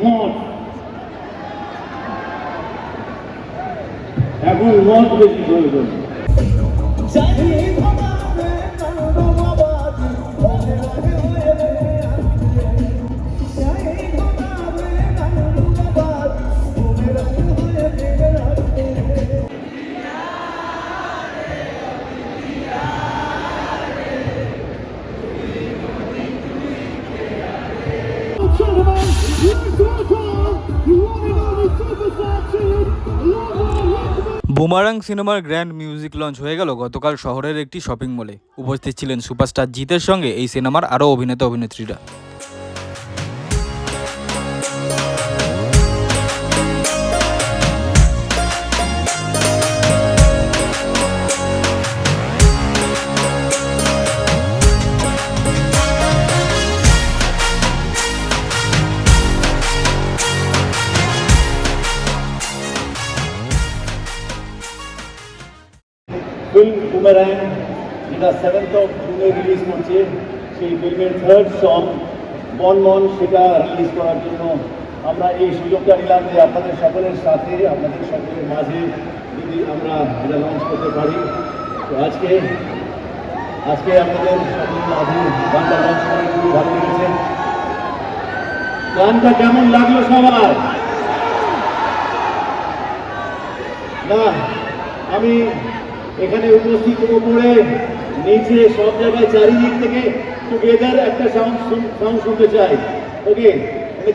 মদ। এখন মদ বেশি প্রয়োজন। বুমারাং সিনেমার গ্র্যান্ড মিউজিক লঞ্চ হয়ে গেল গতকাল শহরের একটি শপিং মলে। উপস্থিত ছিলেন সুপারস্টার জিতের সঙ্গে এই সিনেমার আরও অভিনেতা অভিনেত্রীরা যেটা সেভেন্থ অফ জুনে রিলিজ করছে সেই ফিল্মের থার্ড সং বন মন সেটা রিলিজ করার জন্য। আমরা এই সুযোগটা নিলাম যে আপনাদের সকলের সাথে, আপনাদের সকলের মাঝে যদি আমরা এটা লঞ্চ করতে পারি। তো আজকে আজকে আপনাদের সকলের মাঝে গানটা লঞ্চ করে খুবই ভালো লেগেছে। গানটা কেমন লাগল সবার? না, আমি এখানে উপস্থিত উপরে নিচে সব জায়গায় চারিদিক থেকে টুগেদার একটা সাউন্ড সাউন্ড শুনতে চাই। ওকে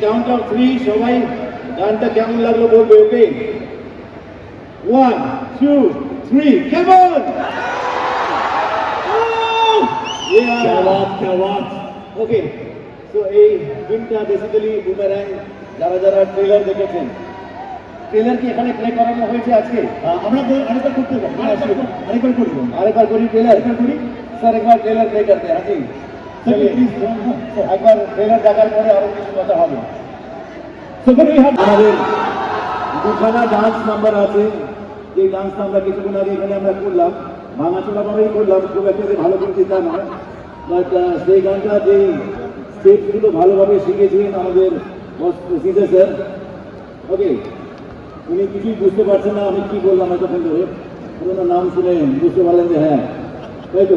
কাউন্ট অফ থ্রি সবাই গানটা কেমন লাগল বলবে ওকে ওয়ান টু থ্রি কেমন? ওকে তো এই ফিল্মটা বেসিক্যালি বুমেরাং যারা যারা ট্রেলার দেখেছেন ট্রেলার কি এখানে প্লে করানো হয়েছে আজকে? আমরা আরেকবার করতে আরেকবার করি। আরেকবার করি ট্রেলার একবার করি। স্যার একবার ট্রেলার প্লে করতে হ্যাঁ জি একবার ট্রেলার দেখার পরে আরও কিছু কথা হবে। আমাদের দুখানা ডান্স নাম্বার আছে। যে ডান্স নাম্বার কিছুক্ষণ আগে এখানে আমরা করলাম। ভাঙাচোরা ভাবেই করলাম। খুব একটা যে ভালো করছি তা নয়। বাট সেই গানটা যে স্টেপগুলো ভালোভাবে শিখেছিলেন আমাদের সিজে স্যার ওকে উনি কিছুই বুঝতে পারছেন না আমি কি বললাম এতক্ষণ ধরে ওনার নাম শুনে বুঝতে পারলেন যে হ্যাঁ তাই তো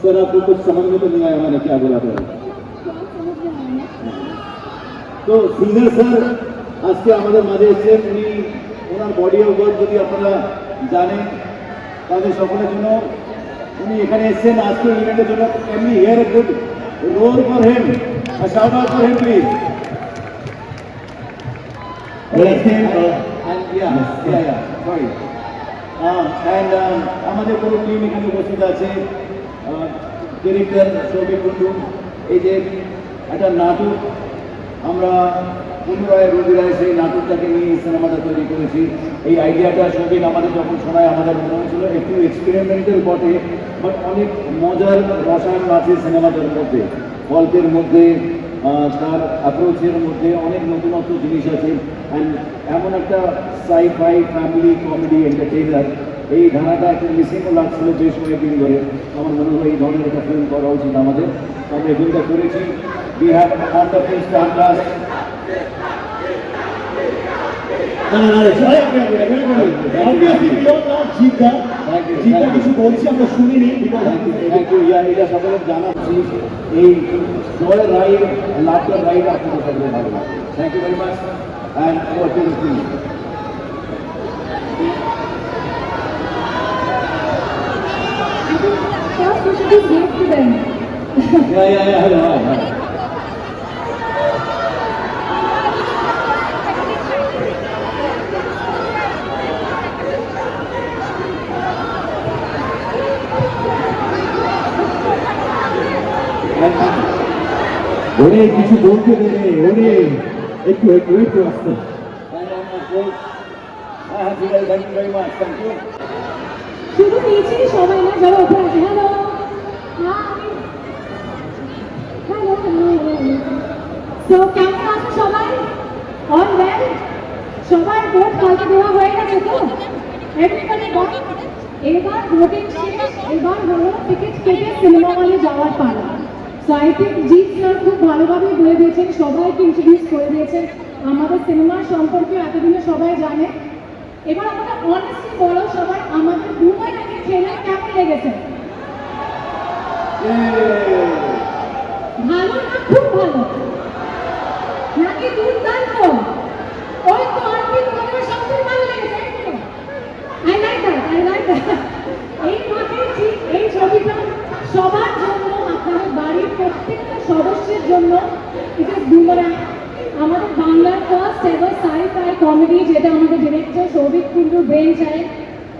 স্যার আপনি कुछ समझ में तो नहीं आया मैंने क्या बोला था তো সিঙ্গার স্যার আজকে আমাদের মাঝে এসেছেন উনি ওনার বডি অফ ওয়ার্ক যদি আপনারা জানেন তাদের সকলের জন্য উনি এখানে এসেছেন আজকে ইভেন্টের জন্য এমনি here a good role for him shout out for him please আমাদের পুরো টিম এখানে উপস্থিত আছে। ডিরেক্টর সৌভিক কুন্ডু এই যে একটা নাটক আমরা পুনরায় রবি রায় সেই নাটকটাকে নিয়ে এই সিনেমাটা তৈরি করেছি। এই আইডিয়াটা সৌভিক আমাদের যখন শোনায় আমাদের মনে হয়েছিল একটু এক্সপেরিমেন্টাল বটে বাট অনেক মজার রসায়ন আছে সিনেমাটার মধ্যে। গল্পের মধ্যে তার অ্যাপ্রোচের মধ্যে অনেক নতুনত্ব জিনিস আছে অ্যান্ড এমন একটা সাই ফাই ফ্যামিলি কমেডি এন্টারটেইনার এই ধারাটা একটু মিসিংও লাগছিল বেশ কয়েকদিন ধরে আমার মনে হয় এই ধরনের একটা ফিল্ম করা উচিত আমাদের আমরা এই ফিল্মটা করেছি we have wonderful star cast কিছু বলছি আমরা শুনিনি এটা সকলের জানা উচিত এই জয়ের রাইড লাফটার রাইড আপনাদের সকলে ভালো লাগে thank you very much and war to First, we should be gave to them. Yeah, yeah, yeah, hello, hi, অনেক কিছু বলতে দেবে অনেক একটু একটু একটু আসতে হ্যাঁ হ্যাঁ শুধু নিচে সবাই না, যারা উপরে আছে। হ্যালো। হ্যালো সো কেমন আছে সবাই? অল ওয়েল সবার ভোট কালকে দেওয়া হয়ে গেছে তো? এভরিবডি এবার ভোটিং শেষ, এবার হলো টিকিট কেটে সিনেমা হলে যাওয়ার পালা। সো আই জিৎ স্যার খুব ভালোভাবে বলে দিয়েছেন, সবাইকে ইন্ট্রোডিউস করে দিয়েছেন। আমাদের সিনেমার সম্পর্কে এতদিনে সবাই জানে। এবার আমাকে অনেস্টলি বলো সবাই, আমাদের দুবার আগে ট্রেলার কেমন লেগেছে ভালো না খুব ভালো নাকি দুর্দান্ত ওই তো আর কি তোমাদের সবচেয়ে ভালো লেগেছে I like that I like that এই মাঠে ঠিক এই ছবিটা সবার জন্য আপনাদের বাড়ির প্রত্যেকটা সদস্যের জন্য এটা বুমারাং আমাদের বাংলার first ever sci fi comedy যেটা আমাদের ডিরেক্টর সৌভিক কুন্ডু ব্রেন চায়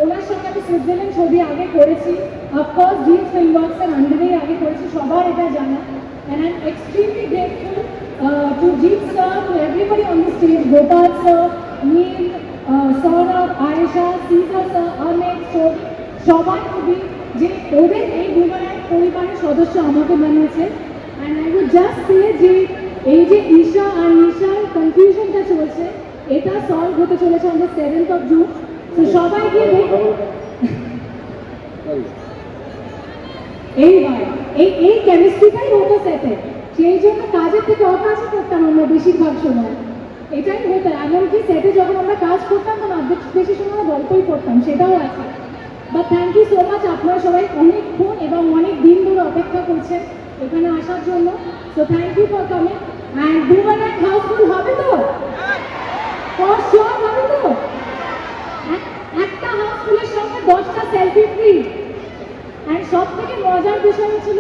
ওনার সঙ্গে আমি সুইজারল্যান্ড ছবি আগে করেছি। অফকোর্স জিৎ ফিল্ম ওয়ার্কসের আন্ডারেই আগে করেছি, সবার এটা জানা। And I am extremely grateful to Jeet sir to everybody on the stage Gopal sir Neel Sourav Ayesha Sija sir অনেক সৌভিক সবাই খুবই যে ওদের এই দুজনের পরিবারের সদস্য আমাকে বানিয়েছে। And I would just say যে এই যে ঈশা আর নিশার কনফিউশনটা চলছে, এটা সলভ হতে চলেছে আমাদের সেভেন্থ অফ জুন তো সবাই গিয়ে এইবার এই এই কেমিস্ট্রিটাই হতো সেটে সেই জন্য কাজের থেকে অকাজই করতাম আমরা বেশিরভাগ সময়। এটাই হতো। এমনকি সেটে যখন আমরা কাজ করতাম, তখন অর্ধেক বেশি সময় গল্পই করতাম, সেটাও আছে। But thank you so much আপনারা সবাই অনেকক্ষণ এবং অনেক দিন ধরে অপেক্ষা করছেন এখানে আসার জন্য। So thank you for coming and দুবার হাউসফুল হবে তো? ফর শিওর হবে তো? একটা হাউসফুলের সঙ্গে দশটা সেলফি ফ্রি অ্যান্ড সব থেকে মজার বিষয় ছিল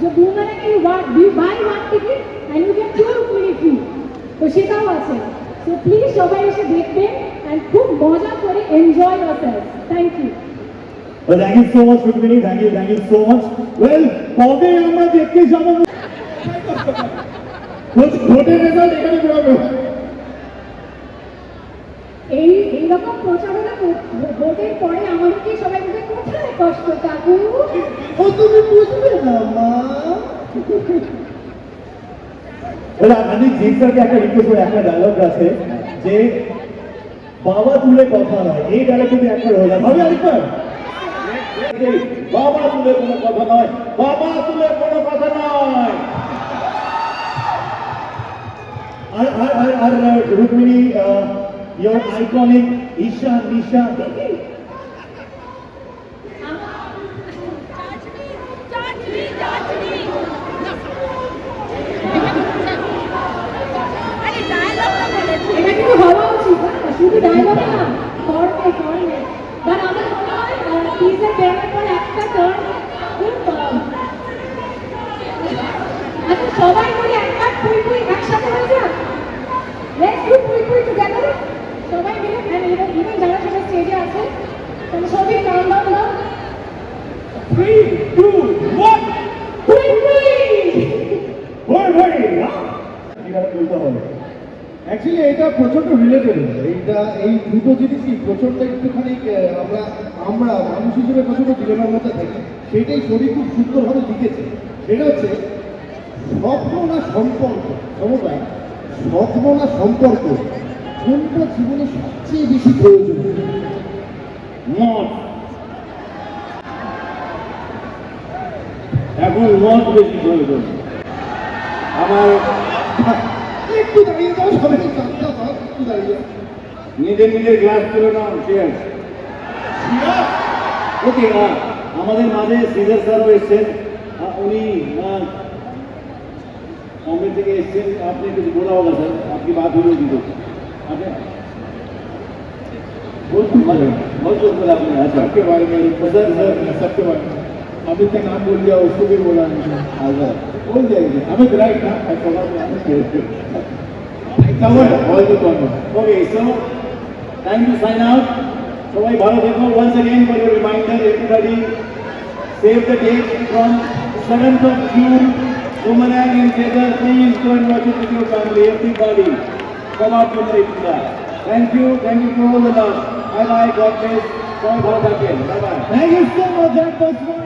যে বুমারে you buy one ticket and you get two রুপিনি free তো সেটাও আছে। সো প্লিজ সবাই এসে দেখবেন অ্যান্ড খুব মজা করে enjoy yourself thank you Well, thank you so much, Rukmini. Thank you, thank you so much. Well, কবে আমরা দেখতে যাব? ভোটের রেজাল্ট এখানে বেরোবে এই এইরকম প্রচারণা ভোটের পরে আমাদেরকে সবাই বলবে কোথায় কষ্ট কাকু ও তুমি বুঝবে না মা। বলে আমি জিৎ স্যারকে একটা রিকোয়েস্ট করে একটা ডায়লগ আছে যে বাবা তুলে কথা নয়। এই ডায়লগ কিন্তু একবার হয়ে যায় আরেকবার। বাবা তুলে কোনো কথা নয়। বাবা তুলে কোনো কথা নয়। আর আর আর আর রুক্মিণী একটা টার্ন খুব আহ, আচ্ছা সবাই বলি একবার যাক লেটস ডু পুই পুই টুগেদার সবাই মিলে এন্ড ইভেন ইভেন যারা সেটা স্টেজে আছে তাহলে সবাই কাউন্টডাউন দাও। থ্রি টু ওয়ান পুই পুই ভয় ভয় এবার বলতে হবে। অ্যাকচুয়ালি এটা প্রচণ্ড রিলেটেবল এইটা এই দুটো জিনিসই প্রচণ্ড একটুখানি আমরা আমরা মানুষ হিসেবে প্রচণ্ড ডিলেমার মধ্যে থাকি। সেটাই শরীর খুব সুন্দরভাবে লিখেছে। সেটা হচ্ছে স্বপ্ন না সম্পর্ক সমবায় না সম্পর্ক কোনটা জীবনে সবচেয়ে বেশি প্রয়োজন? মদ। এখন মদ বেশি প্রয়োজন। আমার একটু দাঁড়িয়ে যাও সবাই একটু দাঁড়িয়ে নিজের নিজের গ্লাস তুলে নাও চেয়ার ওকে আমাদের মাঝে সিজার স্যারও এসছেন উনি আহ, बॉम्बे থেকে এসছেন আপনি कुछ बोला होगा सर आपकी बात हुई होगी तो आपने बहुत बहुत कुछ बोला आपने अच्छा सबके बारे में सर सर सबके बारे में अमित का नाम बोल दिया उसको भी बोला नहीं अच्छा बोल जाएगी अमित राइट ना I forgot the name. I covered all the corners. Okay, so time to sign out. সবাই ভালো থেকো once again for your reminder everybody save the date from 7th of June Boomerang and Feather, please go and watch with your family, everybody. Come out to the Thank you, thank you for all the love. Bye bye, God bless. Bye bye. Thank you so much. That was one.